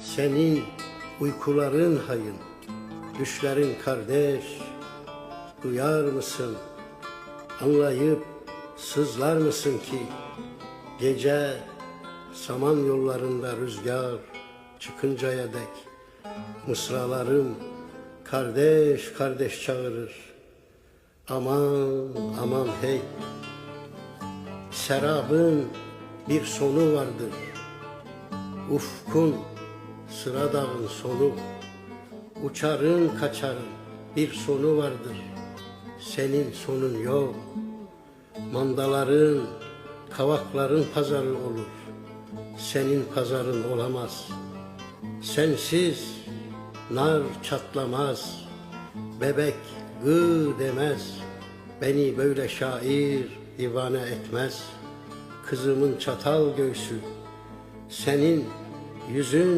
Senin uykuların hayın, düşlerin kardeş. Duyar mısın, anlayıp sızlar mısın ki gece saman yollarında rüzgar çıkıncaya dek mısralarım kardeş kardeş çağırır. Aman aman hey serabın bir sonu vardır. Ufkun sıra dağın sonu, uçarın kaçarın bir sonu vardır. Senin sonun yok. Mandaların, kavakların pazarı olur. Senin pazarın olamaz. Sensiz nar çatlamaz. Bebek gı demez. Beni böyle şair divane etmez. Kızımın çatal göğsü senin yüzün